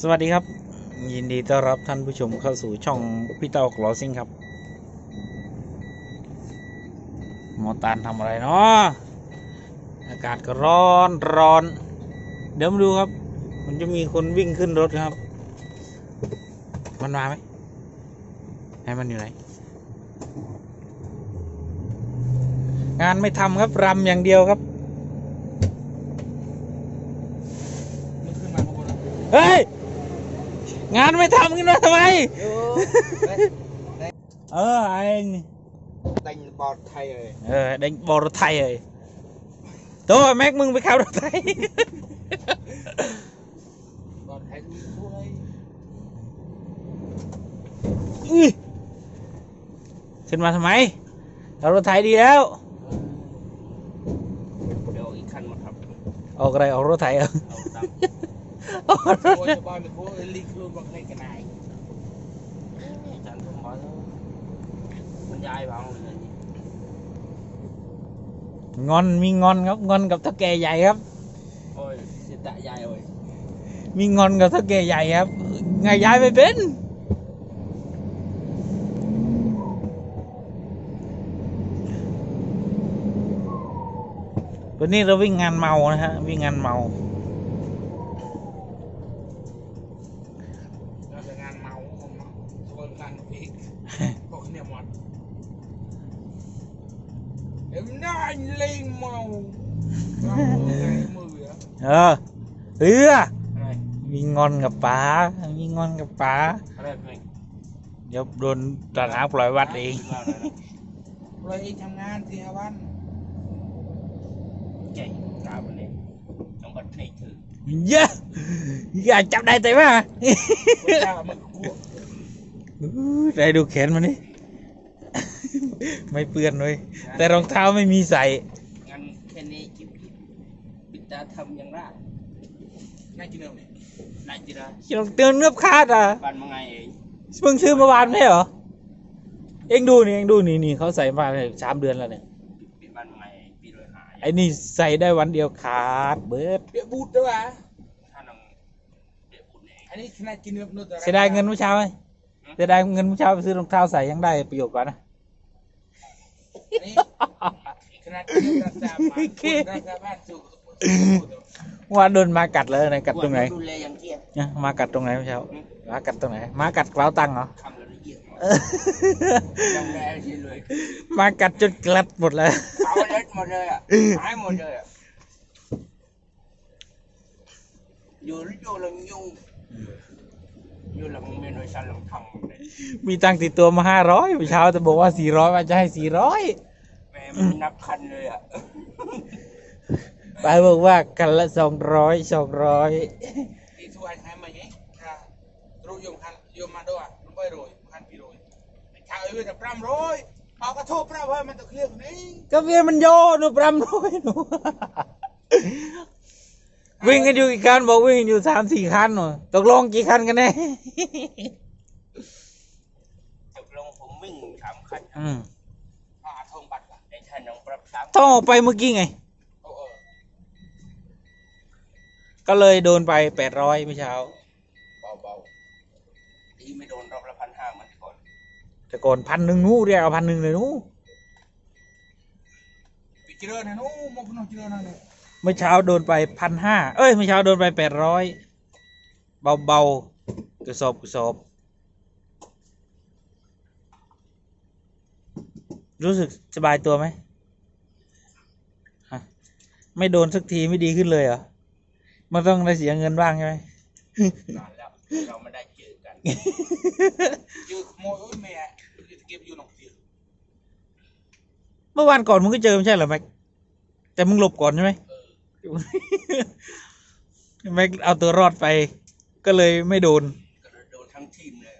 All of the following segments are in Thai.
สวัสดีครับ ยินดีต้อนรับท่านผู้ชมเข้าสู่ช่องพี่เต้ากลอซิงครับหมอตานทำอะไรเนาะอากาศก็ร้อนร้อน เดี๋ยวมาดูครับ มันจะมีคนวิ่งขึ้นรถครับ มันมาไหมให้มันอยู่ไหนงานไม่ทำครับรำอย่างเดียวครับมันขึ้นมาข้างบนแล้วเฮ้ย งานไม่ทำขึ้นมาทำไม เออไอ้นี่แต่งบอดไทยเลยเออเด็กบอรถไทยเลยตัวแม็กมึงไปขับรถไทยบอดไทยมีถ้วยอื้อขึ้นมาทำไมขับรถไทยดีแล้ว เดี๋ยวอีกคันมาขับออกอะไรออกรถไถเหรอเอาตังค์ออกรถโอ้ยจะบ้านไปโค้ยลีกลูนบอกให้กันนาย งเลยนี่งอนมีงอนครับงอนกับเท่าแก่ใหญ่ครับ โอ้ยเสียตะยายโอ้ยมีงอนกับเท่าแก่ใหญ่ครับไงยายไม่เป็น วันนี้เราวิ่งงานเมานะฮะวิ่งงานเมาจะงานเมาผมเนาะชวนงานพีกพวกเนี่ยหมด เอ็มน่าเล่งเมาเราไงมืออะเออเอืออะไรมีงอนกับป๋ามีงอนกับป๋าอะ ไรเพลงเดี๋ยวโดนตาหาปล่อยวัดเองเราเองทำงานสี่ห้าวันเก่งกาบันเองต้องบัดในถือเยอะอยากจับได้แต่ว่าถ้ามันกลัวได้ดูแขนมันนี่ไม่เปื้อนเลย แต่รองเท้าไม่มีใส่งั้นแค่นี้จิบปิดตาทำยังได้น่าจิเนิมเนี่ยน่าจิระรองเตือนเนื้อคาดอะบ้านมังไงเองเพิ่งซื้อเมื่อวานไม่ใช่เหรอเอ็งดูนี่เอ็งดูนี่นี่เขาใส่มาสามเดือนแล้วเนี่ยปิดบ้านมังไงปีโดยหายไอ้นี่ใส่ได้วันเดียวขาดเบิดเดี๋ยวบูดด้วยวะถ้าน้องเดี๋ยวบูดเองอันนี้น่าจิเนิมนู่นแต่เสียดายเงินเมื่อเช้าไหมเสียดายเงินเมื่อเช้าไปซื้อรองเท้าใส่ยังได้ประโยชน์กว่านะ ว่าโดนหมากัดเลยนะกัดตรงไหนดูแลอย่างเที่ยงเนี่ยหมากัดตรงไหนเมื่อเช้าหมากัดตรงไหนหมากัดกล้าวตังเหรอคำละเอียดเออยังแลใช่เลยหมากัดจนกลัดหมดแล้วเขาเล็ดหมดเลยอะหายหมดเลยอะอยู่อยู่หลังยุงอยู่หลังเมนูสันหลังทำเลยมีตังค์ติดตัวมาห้าร้อยเมื่อเช้าจะบอกว่าสี่ร้อยว่าจะให้สี่ร้อยแม่มันนับคันเลยอะไปบอกว่ากันละสองร้อยสองร้อยที่ทุกอันให้มาเองค่ะรู้ยมคันยมมาด้วยมันไม่รวยคันพี่รวยชาวเอ้ยแต่ปรำรวยเอากระโทษปรำเฮ้ยมันตะเคลียร์คนนี้ก็เวียนมันโยหนูปรำร้อยหนูวิ่งกันอยู่กี่คันบอกวิ่งกันอยู่สามสี่คันหนูตกลงกี่คันกันแน่จบลงผมวิ่งสามคันอืมอาทงบัตร ต้องออกไปเมื่อกี้ไงโอ้เออก็เลยโดนไปแปดร้อยเมื่อเช้า เบาๆดีไม่โดนรอบละพันห้าเหมือนก่อน แต่ก่อนพันหนึ่งนู้เรียกเอาพันหนึ่งเลยนู้ไปเจริญนะนู้มองคุณน้องเจริญนะเนี่ยเมื่อเช้าโดนไปพันห้าเอ้ยเมื่อเช้าโดนไปแปดร้อยเบาเบาๆกระสอบกระสอบรู้สึกสบายตัวไหมฮะ ไม่โดนสักทีไม่ดีขึ้นเลยเหรอ มันต้องได้เสียเงินบ้างใช่ไหมนานแล้วเราไม่ได้เจอกันเจอขโมยโอ้ยแม่จะเก็บอยู่หนองเตียเมื่อวานก่อนมึงก็เจอไม่ใช่เหรอแม็กแต่มึงหลบก่อนใช่ไหมแม็กเอาตัวรอดไป ก็เลยไม่โดนก็โดนทั้งทีมเลย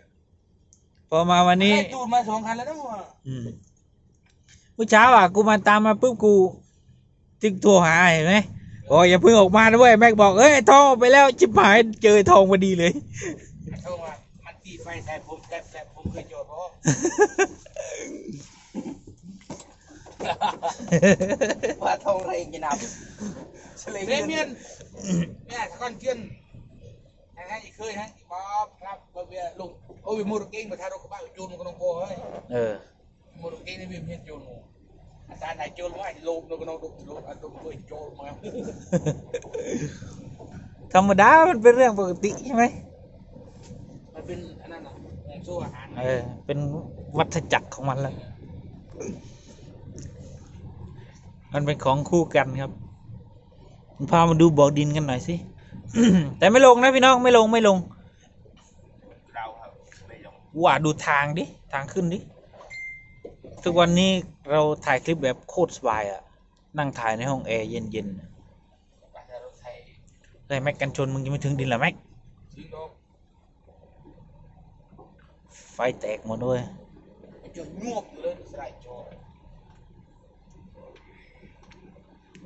พอมาวันนี้ได้จูดมาสองคันแล้วนะมึงอะอืมเมื่อเช้าอะกูมาตามมาปุ๊บกู จึงโทรหาเห็นไหมโอ้ยอย่าเพิ่งออกมาด้วยแม็กบอกเอ้ยไอ้ทองออกไปแล้วจิบหายเจอไอ้ทองพอดีเลยไอ้โทษว่ามันตีไฟใส่ผมแต่แต่ผมเคยโจทย์เพราะว่าทองอะไรจะนำเฉลยเมียนเนี่ยถ้าก้อนเกินให้อีกเคยให้บ๊อบครับเบอร์เบียร์ลุงโอ้ยมูรเก่งมาทารกบ้าจูนมันก็ต้องโก้เฮ้ยเออมูรเก่งนี่วิมเห็นจูนงูอา จารย์ไหนจูนว่าโลมนก็ต้องดุดุอันดุก็จูนมาธรรมดามันเป็นเรื่องปกติใช่ไหมมันเป็นอันนั้นน่ะของสู้อาหารเออเป็นวัฏจักรของมันแล้วมันเป็นของคู่กันครับพามาดูบ่อดินกันหน่อยสิแต่ไม่ลงนะพี่น้องไม่ลงไม่ลงเราครับไม่ยอมว่าดูทางดิทางขึ้นดิ ทุกวันนี้เราถ่ายคลิปแบบโคตรสบายอะนั่งถ่ายในห้องแอร์เย็นประชาชนไทยๆเลยแม็กกันชนมึงยังไม่ถึงดินเหรอแม็กไฟแตกหมดด้วยไอ้จนยวบอยู่เลย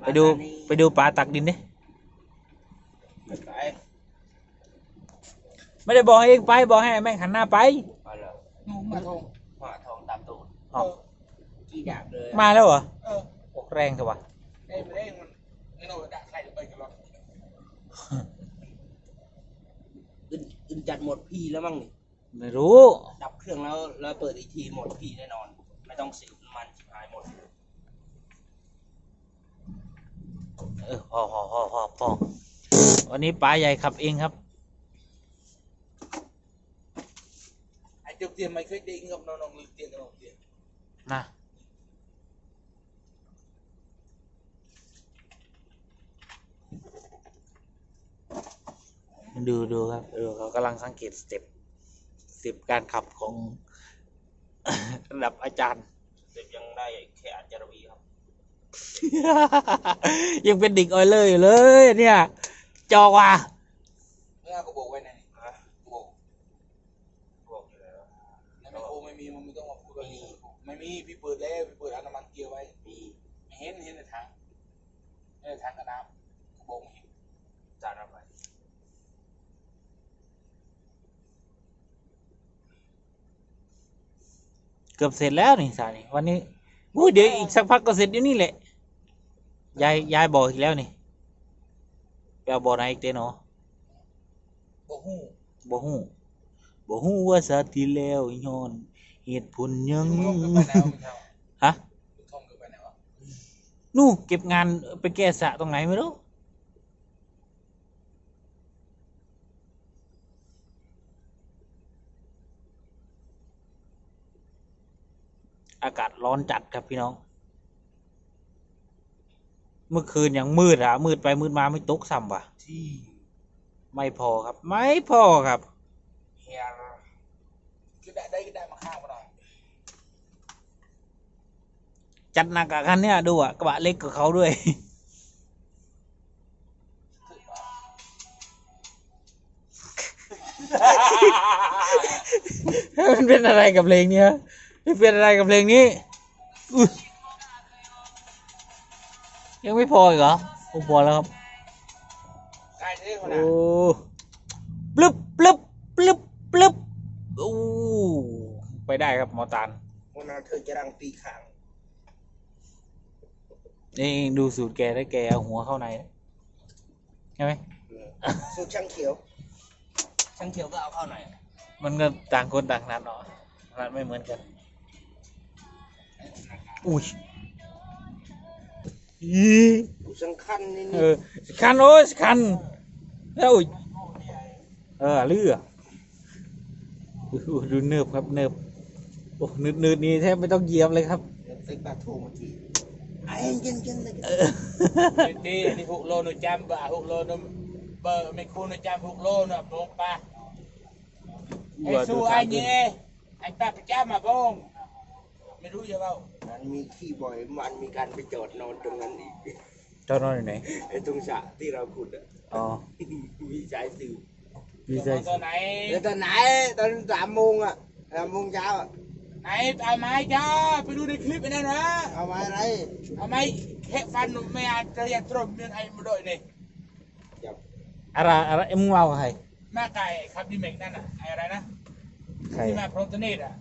ไปดูไปดูปลาตักดินดิไปไม่ได้บอกให้เองไปบอกให้แม่งหันหน้าไปามตูดอ้าวกี่ดาบเลยมาแล้วเหรอเอออกแรงเถอะวะได้ไม่ได้มันไม่รู้ด่าใครจะไปกันหรอกอึนอึนจัดหมดพีแล้วมั้งนี่ไม่รู้ ดับเครื่องแล้วแล้วเปิดอีกทีหมดพีแน่นอน ไม่ต้องสืบมันชิบหายหมด เออพอพอพอพอพอวันนี้ปลาใหญ่ขับเองครับ ไอ้เจ้าเตียนไม่เคยดิ้งกับน้องๆลืมเตียนกับน้องเตียน นะดูดูครับดูเขากำลังสังเกตสเต็ปสเต็ปการขับของระดับอาจารย์เด็กยังได้แค่อัจจารวีครับ ยังเป็นเด็กออยเลอร์อยู่เลย เนี่ย จอกว่ะเมื่อก็บอกไว้ในนี่ ฮะ บอก บอกอยู่แล้ว ในไมโครไม่มีมันไม่ต้องมาพูดแบบนี้ไม่มีพี่เปิดแล้วพี่เปิดเอาน้ำมันเกียร์ไว้มีไม่เห็นเห็นในถังในถังกับน้ำก็บอกไม่เห็นจานอะไรเกือบเสร็จแล้วนี่สานี่วันนี้อุ้ยเดี๋ยวอีกสักพักก็เสร็จอยู่นี่แหละยายยายบอกอีกแล้วนี่ไปเอาบ่อไหนอีกเต้เนาะบอกหู้บ่ฮู้บ่ฮู้ว่าสาติที่แล้วย้อน เหตุผลหยังลุงทอมกันไปแล้วไม่เท่าฮะลุงทอมกันไปแล้วอะนู่นเก็บงานไปแก้สระตรงไหนไม่รู้อากาศร้อนจัดครับพี่น้อง เมื่อคืนยังมืดอะมืดไปมืดมาไม่ตกซ้ำว่ะที่ไม่พอครับ ไม่พอครับเฮียก็ได้ได้ก็ได้มาข้างมาหน่อย จัดหนักกับคันเนี้ยดูอะกระบะเล็กกว่าเขาด้วย มันเป็นอะไรกับเพลงเนี้ยมันเป็นอะไรกับเพลงนี้อุ๊ยยังไม่พออีกเหรอโอ้พอแล้วครับได้เลยคนโอ้น่ะปลึบปลึบปลึบปลึบโอ้ไปได้ครับหมอตานวันนั้นเธอจะรังตีขาง นี่ดูสูตรแกได้แกเอาหัวเข้าในใช่ไหมสูตรช่างเขียวช่างเขียวก็เอาเข้าหน่อย มันก็ต่างคนต่างนัดเนาะนัดไม่เหมือนกัน อุ้ยอีสูตรช่างคันนี่เอนี่อคันโอ้ยคันแล้วอุ้ยเออเลืออู้หูดูเนิบครับเนิบโอ้นืดนืดๆนี่แทบไม่ต้องเหยียบเลยครับเซ็กบาโทรมาทีไอ้เย็นเย็นเลยเออดีนี่หก โลนูจำบ่าหกโลนูเบอร์ไม่คูนูจำหกโลนูบงปะไอ้สู้ไอ้เนี่ยไอ้ป้าประจำมาบงไม่รู้จะเปล่ามันมีขี้บ่อยมันมีการไปจอดนอนตรงนั้นอีกเจ้านอนอยู่ไหนไอ้ตรงสระที่เราขุดอะอ๋อมีสายสืบดีใจตัวไหนแล้วตอนไหนตอนสามโมงอะสามโมงเช้าอะ ไหนเอาไม้จ้าไปดูในคลิปไอ้นั่นนะเอามาอะไรเอาไม้แค่ฟันไม่อาจจะยังตรงเมืองไอ้มาด้วยนี่จับอะไรอะไรเอ็มงเมากับใครแม่ไก่ครับดีเมกนั่นน่ะไอ้อะไรนะใครที่มาโปรตีนอะ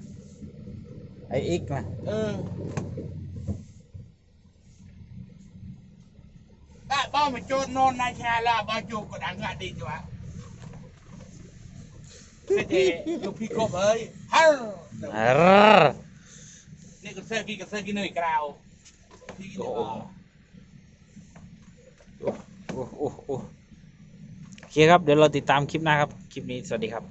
ไอเอ็กซ์นะเออบ้าบ้ามาโจนนอนนายชาลาบ้าโจกดอังกะดีจ้ะ เจ๊ลูกพี่กบเอ้ยฮัลเออนี่ก็เสื้อกี่ก็เสื้อกี่หน่วยกราวพี่กินโอ้ได้โหบ่โอ้โหโอ้โหโอเคครับ เดี๋ยวเราติดตามคลิปหน้าครับ คลิปนี้ สวัสดีครับ